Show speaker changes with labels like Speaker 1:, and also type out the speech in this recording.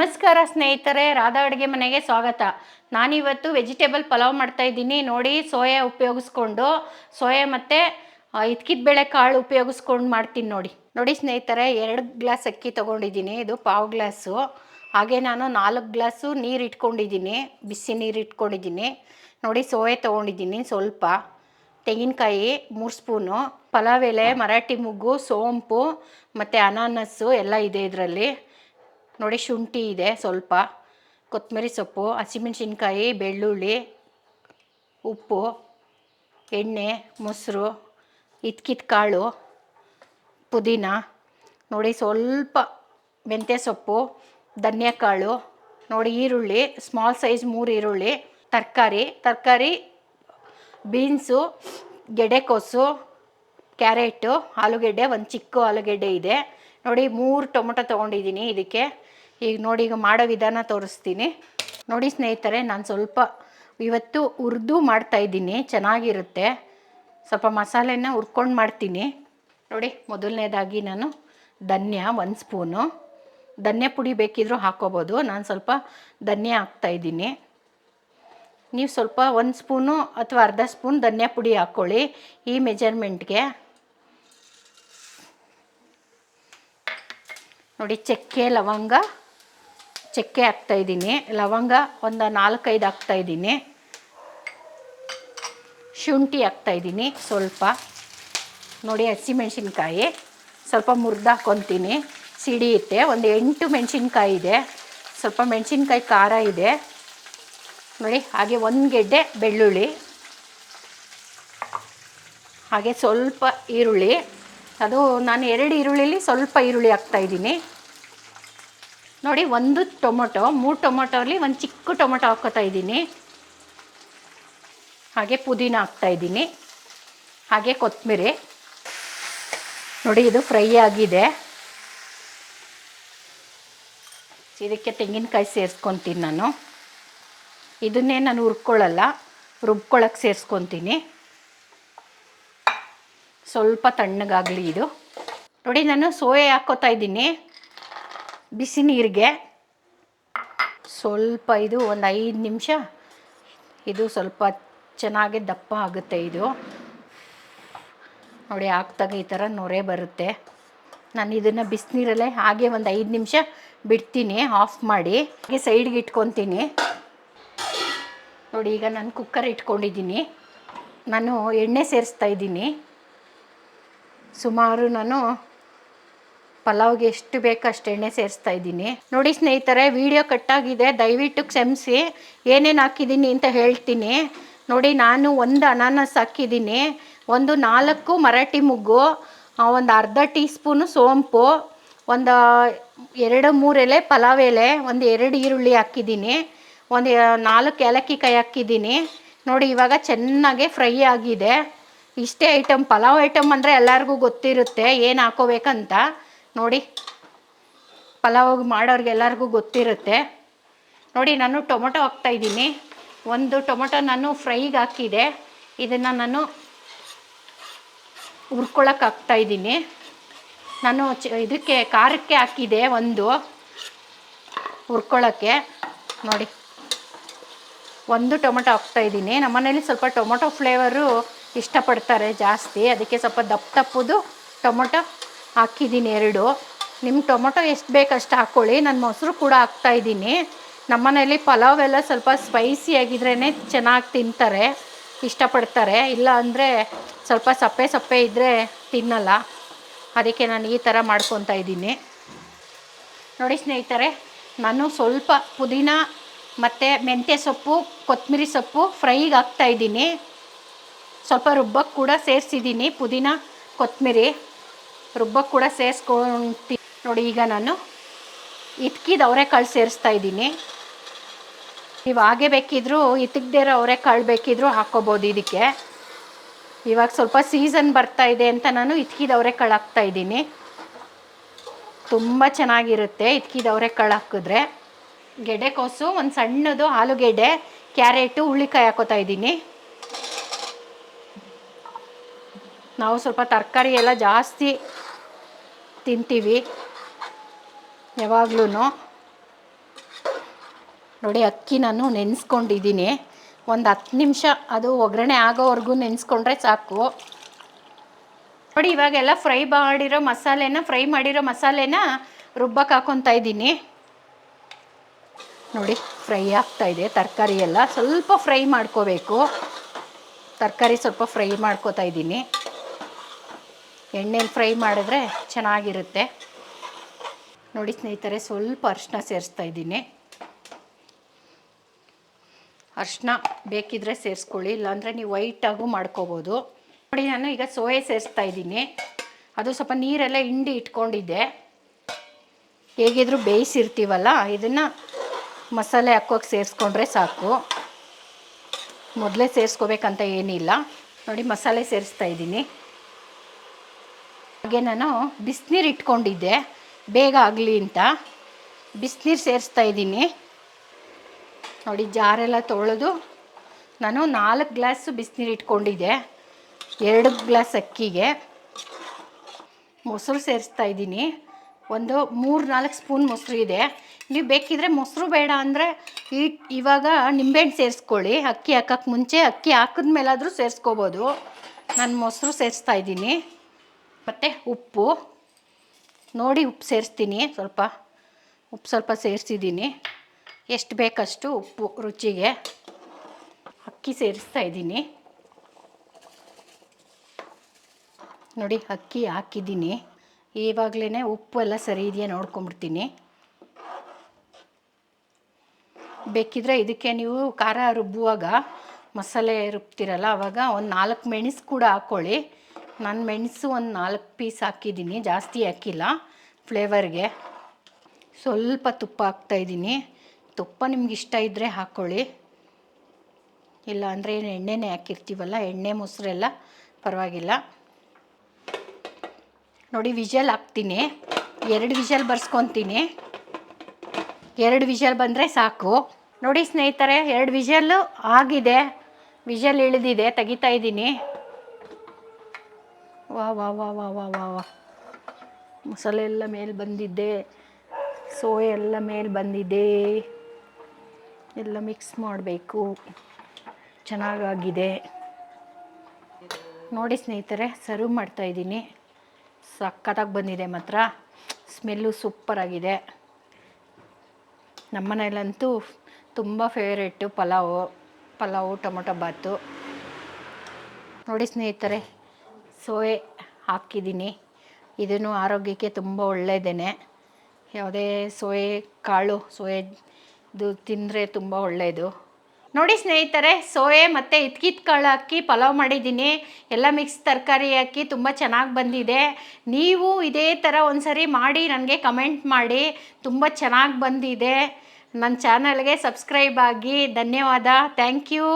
Speaker 1: ನಮಸ್ಕಾರ ಸ್ನೇಹಿತರೆ, ರಾಧಾ ಅಡುಗೆ ಮನೆಗೆ ಸ್ವಾಗತ. ನಾನಿವತ್ತು ವೆಜಿಟೇಬಲ್ ಪಲಾವ್ ಮಾಡ್ತಾ ಇದ್ದೀನಿ. ನೋಡಿ, ಸೋಯಾ ಉಪಯೋಗಿಸ್ಕೊಂಡು, ಸೋಯಾ ಮತ್ತು ಇದ್ಕಿದ ಬೇಳೆ ಕಾಳು ಉಪಯೋಗಿಸ್ಕೊಂಡು ಮಾಡ್ತೀನಿ ನೋಡಿ. ನೋಡಿ ಸ್ನೇಹಿತರೆ, ಎರಡು ಗ್ಲಾಸ್ ಅಕ್ಕಿ ತೊಗೊಂಡಿದ್ದೀನಿ. ಇದು ಪಾವು ಗ್ಲಾಸು. ಹಾಗೆ ನಾನು ನಾಲ್ಕು ಗ್ಲಾಸು ನೀರು ಇಟ್ಕೊಂಡಿದ್ದೀನಿ. ಬಿಸಿ ನೀರು ಇಟ್ಕೊಂಡಿದ್ದೀನಿ. ನೋಡಿ, ಸೋಯೆ ತೊಗೊಂಡಿದ್ದೀನಿ ಸ್ವಲ್ಪ. ತೆಂಗಿನಕಾಯಿ ಮೂರು ಸ್ಪೂನು. ಪಲಾವ್ ಎಲೆ, ಮರಾಠಿ ಮುಗ್ಗು, ಸೋಂಪು, ಮತ್ತು ಅನಾನಸ್ಸು ಎಲ್ಲ ಇದೆ ಇದರಲ್ಲಿ. ನೋಡಿ ಶುಂಠಿ ಇದೆ ಸ್ವಲ್ಪ. ಕೊತ್ತಂಬರಿ ಸೊಪ್ಪು, ಹಸಿಮೆಣ್ಸಿನ್ಕಾಯಿ, ಬೆಳ್ಳುಳ್ಳಿ, ಉಪ್ಪು, ಎಣ್ಣೆ, ಮೊಸರು, ಇತ್ಕಿತ್ ಕಾಳು, ಪುದೀನ. ನೋಡಿ ಸ್ವಲ್ಪ ಮೆಂತ್ಯ ಸೊಪ್ಪು ಧನ್ಯಕಾಳು ನೋಡಿ ಈರುಳ್ಳಿ ಸ್ಮಾಲ್ ಸೈಜ್ ಮೂರು ಈರುಳ್ಳಿ, ತರಕಾರಿ ತರಕಾರಿ, ಬೀನ್ಸು ಗೆಡೆಕೋಸು ಕ್ಯಾರೆಟು, ಆಲೂಗೆಡ್ಡೆ, ಒಂದು ಚಿಕ್ಕ ಆಲೂಗೆಡ್ಡೆ ಇದೆ. ನೋಡಿ ಮೂರು ಟೊಮೊಟೊ ತೊಗೊಂಡಿದ್ದೀನಿ ಇದಕ್ಕೆ. ಈಗ ನೋಡಿ, ಈಗ ಮಾಡೋ ವಿಧಾನ ತೋರಿಸ್ತೀನಿ. ನೋಡಿ ಸ್ನೇಹಿತರೆ, ನಾನು ಸ್ವಲ್ಪ ಇವತ್ತು ಹುರಿದು ಮಾಡ್ತಾಯಿದ್ದೀನಿ ಚೆನ್ನಾಗಿರುತ್ತೆ. ಸ್ವಲ್ಪ ಮಸಾಲೆನ ಹುರ್ಕೊಂಡು ಮಾಡ್ತೀನಿ. ನೋಡಿ, ಮೊದಲನೇದಾಗಿ ನಾನು ಧನ್ಯ, ಒಂದು ಸ್ಪೂನು. ಧನ್ಯ ಪುಡಿ ಬೇಕಿದ್ರೂ ಹಾಕೋಬೋದು. ನಾನು ಸ್ವಲ್ಪ ಧನ್ಯ ಹಾಕ್ತಾಯಿದ್ದೀನಿ ನೀವು ಸ್ವಲ್ಪ ಒಂದು ಸ್ಪೂನು ಅಥವಾ ಅರ್ಧ ಸ್ಪೂನ್ ಧನ್ಯ ಪುಡಿ ಹಾಕ್ಕೊಳ್ಳಿ ಈ ಮೆಜರ್ಮೆಂಟ್ಗೆ. ನೋಡಿ, ಚಕ್ಕೆ, ಲವಂಗ ಚಕ್ಕೆ ಹಾಕ್ತಾಯಿದ್ದೀನಿ ಲವಂಗ ಒಂದು ನಾಲ್ಕೈದು ಹಾಕ್ತಾಯಿದ್ದೀನಿ ಶುಂಠಿ ಹಾಕ್ತಾಯಿದ್ದೀನಿ ಸ್ವಲ್ಪ. ನೋಡಿ ಹಸಿಮೆಣ್ಸಿನ್ಕಾಯಿ. ಸ್ವಲ್ಪ ಮುರಿದು ಹಾಕ್ಕೊತೀನಿ ಸಿಡಿಯುತ್ತೆ ಒಂದು ಎಂಟು ಮೆಣಸಿನ್ಕಾಯಿ ಇದೆ. ಸ್ವಲ್ಪ ಮೆಣಸಿನ್ಕಾಯಿ ಖಾರ ಇದೆ. ನೋಡಿ, ಹಾಗೆ ಒಂದು ಗೆಡ್ಡೆ ಬೆಳ್ಳುಳ್ಳಿ. ಹಾಗೆ ಸ್ವಲ್ಪ ಈರುಳ್ಳಿ. ಅದು ನಾನು ಎರಡು ಈರುಳ್ಳಿಲಿ ಸ್ವಲ್ಪ ಈರುಳ್ಳಿ ಹಾಕ್ತಾಯಿದ್ದೀನಿ ನೋಡಿ, ಒಂದು ಟೊಮೊಟೊ, ಮೂರು ಟೊಮೊಟೊಲಿ ಒಂದು ಚಿಕ್ಕ ಟೊಮೊಟೊ ಹಾಕ್ಕೋತಾ ಇದ್ದೀನಿ. ಹಾಗೆ ಪುದೀನ ಹಾಕ್ತಾಯಿದ್ದೀನಿ ಹಾಗೆ ಕೊತ್ತಂಬರಿ. ನೋಡಿ, ಇದು ಫ್ರೈ ಆಗಿದೆ. ಇದಕ್ಕೆ ತೆಂಗಿನಕಾಯಿ ಸೇರಿಸ್ಕೊತೀನಿ ನಾನು. ಇದನ್ನೇ ನಾನು ಹುರ್ಕೊಳ್ಳಲ್ಲ ರುಬ್ಕೊಳಕ್ಕೆ ಸೇರಿಸ್ಕೊತೀನಿ. ಸ್ವಲ್ಪ ತಣ್ಣಗಾಗಲಿ ಇದು. ನೋಡಿ, ನಾನು ಸೋಯೆ ಹಾಕ್ಕೋತಾ ಇದ್ದೀನಿ. ಬಿಸಿ ನೀರಿಗೆ ಸ್ವಲ್ಪ ಇದು ಒಂದು ಐದು ನಿಮಿಷ ಇದು ಸ್ವಲ್ಪ ಚೆನ್ನಾಗಿ ದಪ್ಪ ಆಗುತ್ತೆ ಇದು. ನೋಡಿ ಹಾಕ್ದಾಗ ಈ ಥರ ನೊರೆ ಬರುತ್ತೆ. ನಾನು ಇದನ್ನು ಬಿಸಿನೀರಲ್ಲೇ ಹಾಗೆ ಒಂದು ಐದು ನಿಮಿಷ ಬಿಡ್ತೀನಿ, ಆಫ್ ಮಾಡಿ. ಹಾಗೆ ಸೈಡ್ಗೆ ಇಟ್ಕೊತೀನಿ. ನೋಡಿ, ಈಗ ನಾನು ಕುಕ್ಕರ್ ಇಟ್ಕೊಂಡಿದ್ದೀನಿ. ನಾನು ಎಣ್ಣೆ ಸೇರಿಸ್ತಾ ಇದ್ದೀನಿ. ಸುಮಾರು ನಾನು ಪಲಾವ್ಗೆ ಎಷ್ಟು ಬೇಕು ಅಷ್ಟು ಎಣ್ಣೆ ಸೇರಿಸ್ತಾ ಇದ್ದೀನಿ. ನೋಡಿ ಸ್ನೇಹಿತರೆ ವಿಡಿಯೋ ಕಟ್ಟಾಗಿದೆ ದಯವಿಟ್ಟು ಕ್ಷಮಿಸಿ. ಏನೇನು ಹಾಕಿದ್ದೀನಿ ಅಂತ ಹೇಳ್ತೀನಿ. ನೋಡಿ, ನಾನು ಒಂದು ಅನಾನಸ್ ಹಾಕಿದ್ದೀನಿ. ಒಂದು ನಾಲ್ಕು ಮರಾಠಿ ಮುಗ್ಗು ಒಂದು ಅರ್ಧ ಟೀ ಸ್ಪೂನು ಸೋಂಪು, ಒಂದು, ಎರಡು ಮೂರು ಎಲೆ ಪಲಾವ್ ಎಲೆ, ಒಂದು ಎರಡು ಈರುಳ್ಳಿ ಹಾಕಿದ್ದೀನಿ. ಒಂದು ನಾಲ್ಕು ಏಲಕ್ಕಿ ಕಾಯಿ ಹಾಕಿದ್ದೀನಿ. ನೋಡಿ, ಇವಾಗ ಚೆನ್ನಾಗೆ ಫ್ರೈ ಆಗಿದೆ. ಇಷ್ಟೇ ಐಟಮ್ ಪಲಾವ್ ಐಟಮ್ ಅಂದರೆ ಎಲ್ಲರಿಗೂ ಗೊತ್ತಿರುತ್ತೆ. ಏನು ಹಾಕೋಬೇಕಂತ. ನೋಡಿ, ಪಲಾವ್ ಮಾಡೋರಿಗೆಲ್ಲರಿಗೂ ಗೊತ್ತಿರುತ್ತೆ. ನೋಡಿ, ನಾನು ಟೊಮೊಟೊ ಹಾಕ್ತಾಯಿದ್ದೀನಿ ಒಂದು ಟೊಮೊಟೊ ನಾನು ಫ್ರೈಗೆ ಹಾಕಿದೆ. ಇದನ್ನು ನಾನು ಹುರ್ಕೊಳಕ್ಕೆ ಹಾಕ್ತಾಯಿದ್ದೀನಿ ನಾನು ಚ, ಇದಕ್ಕೆ ಖಾರಕ್ಕೆ ಹಾಕಿದೆ ಒಂದು ಹುರ್ಕೊಳ್ಳೋಕ್ಕೆ ನೋಡಿ, ಒಂದು ಟೊಮೊಟೊ ಹಾಕ್ತಾಯಿದ್ದೀನಿ ನಮ್ಮನೇಲಿ ಸ್ವಲ್ಪ ಟೊಮೊಟೊ ಫ್ಲೇವರು ಇಷ್ಟಪಡ್ತಾರೆ ಜಾಸ್ತಿ. ಅದಕ್ಕೆ ಸ್ವಲ್ಪ ದಪ್ಪ ತಪ್ಪದು ಟೊಮೊಟೊ ಹಾಕಿದ್ದೀನಿ ಎರಡು. ನಿಮ್ಮ ಟೊಮೊಟೊ ಎಷ್ಟು ಬೇಕು ಅಷ್ಟು ಹಾಕ್ಕೊಳ್ಳಿ ನಾನು ಮೊಸರು ಕೂಡ ಹಾಕ್ತಾಯಿದ್ದೀನಿ ನಮ್ಮನೇಲಿ ಪಲಾವ್ ಎಲ್ಲ ಸ್ವಲ್ಪ ಸ್ಪೈಸಿ ಆಗಿದ್ರೇ ಚೆನ್ನಾಗಿ ತಿಂತಾರೆ, ಇಷ್ಟಪಡ್ತಾರೆ. ಇಲ್ಲ ಅಂದರೆ ಸ್ವಲ್ಪ ಸಪ್ಪೆ ಸಪ್ಪೆ ಇದ್ದರೆ ತಿನ್ನಲ್ಲ. ಅದಕ್ಕೆ ನಾನು ಈ ಥರ ಮಾಡ್ಕೊತಾ ಇದ್ದೀನಿ. ನೋಡಿ ಸ್ನೇಹಿತರೆ, ನಾನು ಸ್ವಲ್ಪ ಪುದೀನ ಮತ್ತು ಮೆಂತ್ಯ ಸೊಪ್ಪು ಕೊತ್ತಂಬರಿ ಸೊಪ್ಪು ಫ್ರೈಗೆ ಹಾಕ್ತಾಯಿದ್ದೀನಿ ಸ್ವಲ್ಪ ರುಬ್ಬಕ್ಕೆ ಕೂಡ ಸೇರಿಸಿದ್ದೀನಿ ಪುದೀನ ಕೊತ್ತಂಬರಿ ರುಬ್ಬಕ್ಕೆ ಕೂಡ ಸೇರಿಸ್ಕೊಂತಿ ನೋಡಿ, ಈಗ ನಾನು ಇತ್ಕಿದ ಅವರೆಕಾಳು ಸೇರಿಸ್ತಾ ಇದ್ದೀನಿ. ನೀವು ಹಾಗೆ ಬೇಕಿದ್ದರೂ ಇರೋ ಅವರೆಕಾಳು ಬೇಕಿದ್ದರೂ ಹಾಕ್ಕೋಬೋದು ಇದಕ್ಕೆ. ಇವಾಗ ಸ್ವಲ್ಪ ಸೀಸನ್ ಬರ್ತಾ ಇದೆ ಅಂತ ನಾನು ಇತ್ಕಿದ ಅವರೆಕಾಳು ಹಾಕ್ತಾಯಿದ್ದೀನಿ ತುಂಬ ಚೆನ್ನಾಗಿರುತ್ತೆ ಇತ್ಕಿದ ಅವರೆಕಾಳು ಹಾಕಿದ್ರೆ. ಗೆಡ್ಡೆಕೋಸು ಒಂದು ಸಣ್ಣದು ಆಲೂಗೆಡ್ಡೆ, ಕ್ಯಾರೆಟು ಹುಳ್ಳಿಕಾಯಿ ಹಾಕೋತಾ ಇದ್ದೀನಿ. ನಾವು ಸ್ವಲ್ಪ ತರಕಾರಿ ಎಲ್ಲ ಜಾಸ್ತಿ ತಿಂತೀವಿ ಯಾವಾಗ್ಲೂ ನೋಡಿ, ಅಕ್ಕಿ ನಾನು ನೆನೆಸ್ಕೊಂಡಿದ್ದೀನಿ. ಒಂದು ಹತ್ತು ನಿಮಿಷ ಅದು ಒಗ್ಗರಣೆ ಆಗೋವರೆಗೂ ನೆನೆಸ್ಕೊಂಡ್ರೆ ಸಾಕು. ನೋಡಿ, ಇವಾಗೆಲ್ಲ ಫ್ರೈ ಮಾಡಿರೋ ಮಸಾಲೆನ, ಫ್ರೈ ಮಾಡಿರೋ ಮಸಾಲೆನ ರುಬ್ಬಕ್ಕೆ ಹಾಕೊತಾ ಇದ್ದೀನಿ. ನೋಡಿ, ಫ್ರೈ ಆಗ್ತಾ ಇದೆ ತರಕಾರಿ ಎಲ್ಲ. ಸ್ವಲ್ಪ ಫ್ರೈ ಮಾಡ್ಕೋಬೇಕು. ತರಕಾರಿ ಸ್ವಲ್ಪ ಫ್ರೈ ಮಾಡ್ಕೋತಾ ಇದ್ದೀನಿ. ಎಣ್ಣೆಲಿ ಫ್ರೈ ಮಾಡಿದ್ರೆ ಚೆನ್ನಾಗಿರುತ್ತೆ. ನೋಡಿ ಸ್ನೇಹಿತರೆ, ಸ್ವಲ್ಪ ಅರಿಶಿನ ಸೇರಿಸ್ತಾ ಇದ್ದೀನಿ. ಅರ್ಶಿನ ಬೇಕಿದ್ರೆ ಸೇರಿಸ್ಕೊಳ್ಳಿ, ಇಲ್ಲಾಂದರೆ ನೀವು ವೈಟಾಗೂ ಮಾಡ್ಕೋಬೋದು. ನೋಡಿ, ನಾನು ಈಗ ಸೋಯೆ ಸೇರಿಸ್ತಾ ಇದ್ದೀನಿ. ಅದು ಸ್ವಲ್ಪ ನೀರೆಲ್ಲ ಹಿಂಡಿ ಇಟ್ಕೊಂಡಿದ್ದೆ. ಹೇಗಿದ್ರೂ ಬೇಯಿಸಿರ್ತೀವಲ್ಲ, ಇದನ್ನು ಮಸಾಲೆ ಹಾಕೋಕೆ ಸೇರಿಸ್ಕೊಂಡ್ರೆ ಸಾಕು. ಮೊದಲೇ ಸೇರಿಸ್ಕೋಬೇಕಂತ ಏನಿಲ್ಲ. ನೋಡಿ, ಮಸಾಲೆ ಸೇರಿಸ್ತಾ ಇದ್ದೀನಿ. ಹಾಗೆ ನಾನು ಬಿಸಿನೀರು ಇಟ್ಕೊಂಡಿದ್ದೆ. ಬೇಗ ಆಗಲಿ ಅಂತ. ಬಿಸಿನೀರು ಸೇರಿಸ್ತಾ ಇದ್ದೀನಿ. ನೋಡಿ, ಜಾರೆಲ್ಲ ತೊಳೆದು ನಾನು ನಾಲ್ಕು ಗ್ಲಾಸು ಬಿಸಿನೀರು ಇಟ್ಕೊಂಡಿದ್ದೆ. ಎರಡು ಗ್ಲಾಸ್ ಅಕ್ಕಿಗೆ. ಮೊಸರು ಸೇರಿಸ್ತಾ ಇದ್ದೀನಿ. ಒಂದು ಮೂರು ನಾಲ್ಕು ಸ್ಪೂನ್ ಮೊಸರು ಇದೆ. ನೀವು ಬೇಕಿದ್ರೆ ಮೊಸರು ಬೇಡ ಅಂದರೆ ಈ ಇವಾಗ ನಿಂಬೆಹಣ್ಣು ಸೇರಿಸ್ಕೊಳ್ಳಿ. ಅಕ್ಕಿ ಹಾಕೋಕ್ಕೆ ಮುಂಚೆ ಅಕ್ಕಿ ಹಾಕಿದ್ಮೇಲಾದರೂ ಸೇರಿಸ್ಕೋಬೋದು. ನಾನು ಮೊಸರು ಸೇರಿಸ್ತಾ ಇದ್ದೀನಿ. ಮತ್ತು ಉಪ್ಪು. ನೋಡಿ ಉಪ್ಪು ಸೇರಿಸ್ತೀನಿ ಸ್ವಲ್ಪ. ಉಪ್ಪು ಸ್ವಲ್ಪ ಸೇರಿಸಿದ್ದೀನಿ. ಎಷ್ಟು ಬೇಕಷ್ಟು ಉಪ್ಪು ರುಚಿಗೆ. ಅಕ್ಕಿ ಸೇರಿಸ್ತಾ ಇದ್ದೀನಿ. ನೋಡಿ ಅಕ್ಕಿ ಹಾಕಿದ್ದೀನಿ. ಇವಾಗಲೇ ಉಪ್ಪು ಎಲ್ಲ ಸರಿ ಇದೆಯಾ ನೋಡ್ಕೊಂಬಿಡ್ತೀನಿ. ಬೇಕಿದ್ರೆ ಇದಕ್ಕೆ ನೀವು ಖಾರ ರುಬ್ಬುವಾಗ ಮಸಾಲೆ ರುಬ್ತಿರಲ್ಲ ಆವಾಗ ಒಂದು ನಾಲ್ಕು ಮೆಣಸು ಕೂಡ ಹಾಕ್ಕೊಳ್ಳಿ ನಾನು ಮೆಣಸು ಒಂದು ನಾಲ್ಕು ಪೀಸ್ ಹಾಕಿದ್ದೀನಿ, ಜಾಸ್ತಿ ಹಾಕಿಲ್ಲ ಫ್ಲೇವರ್ಗೆ ಸ್ವಲ್ಪ ತುಪ್ಪ ಹಾಕ್ತಾಯಿದ್ದೀನಿ ತುಪ್ಪ ನಿಮ್ಗೆ ಇಷ್ಟ ಇದ್ದರೆ ಹಾಕ್ಕೊಳ್ಳಿ ಇಲ್ಲ ಅಂದರೆ ಏನು ಎಣ್ಣೆನೇ ಹಾಕಿರ್ತೀವಲ್ಲ, ಎಣ್ಣೆ ಮೊಸರೆಲ್ಲ ಪರವಾಗಿಲ್ಲ. ನೋಡಿ ವಿಜಲ್ ಹಾಕ್ತೀನಿ. ಎರಡು ವಿಜಲ್ ಬರ್ಸ್ಕೊತೀನಿ. ಎರಡು ವಿಜಲ್ ಬಂದರೆ ಸಾಕು. ನೋಡಿ ಸ್ನೇಹಿತರೆ, ಎರಡು ವಿಷಲ್ಲು ಆಗಿದೆ. ವಿಜಲ್ ಇಳಿದಿದೆ, ತೆಗಿತಾ ಇದ್ದೀನಿ. ವಾ ವಾ ವಾ ವಾ ವಾ ವಾ ವಾ. ಮಸಾಲೆ ಎಲ್ಲ ಮೇಲೆ ಬಂದಿದ್ದೆ. ಸೋಯೆ ಎಲ್ಲ ಮೇಲೆ ಬಂದಿದೆ ಎಲ್ಲ ಮಿಕ್ಸ್ ಮಾಡಬೇಕು. ಚೆನ್ನಾಗಾಗಿದೆ. ನೋಡಿ ಸ್ನೇಹಿತರೆ ಸರ್ವ್ ಮಾಡ್ತಾಯಿದ್ದೀನಿ ಸಖತ್ತಾಗಿ ಬಂದಿದೆ ಮಾತ್ರ. ಸ್ಮೆಲ್ಲು ಸೂಪರಾಗಿದೆ ನಮ್ಮನೇಲಂತೂ ತುಂಬ ಫೇವ್ರೇಟು ಪಲಾವು ಪಲಾವು, ಟೊಮೊಟೊ ಬಾತು. ನೋಡಿ ಸ್ನೇಹಿತರೆ ಸೋಯೆ ಹಾಕಿದ್ದೀನಿ. ಇದನ್ನು ಆರೋಗ್ಯಕ್ಕೆ ತುಂಬ ಒಳ್ಳೆಯದೇ ಯಾವುದೇ ಸೋಯೆ ಕಾಳು, ಸೋಯೆದು ತಿಂದರೆ ತುಂಬ ಒಳ್ಳೆಯದು ನೋಡಿ ಸ್ನೇಹಿತರೆ, ಸೋಯೆ ಮತ್ತು ಇತ್ಕಿತ್ ಕಾಳು ಹಾಕಿ ಪಲಾವ್ ಮಾಡಿದ್ದೀನಿ. ಎಲ್ಲ ಮಿಕ್ಸ್ ತರಕಾರಿ ಹಾಕಿ ತುಂಬ ಚೆನ್ನಾಗಿ ಬಂದಿದೆ. ನೀವು ಇದೇ ಥರ ಒಂದು ಸರಿ ಮಾಡಿ ನನಗೆ ಕಮೆಂಟ್ ಮಾಡಿ. ತುಂಬ ಚೆನ್ನಾಗಿ ಬಂದಿದೆ. ನನ್ನ ಚಾನಲ್ಗೆ ಸಬ್ಸ್ಕ್ರೈಬ್ ಆಗಿ. ಧನ್ಯವಾದ. Thank you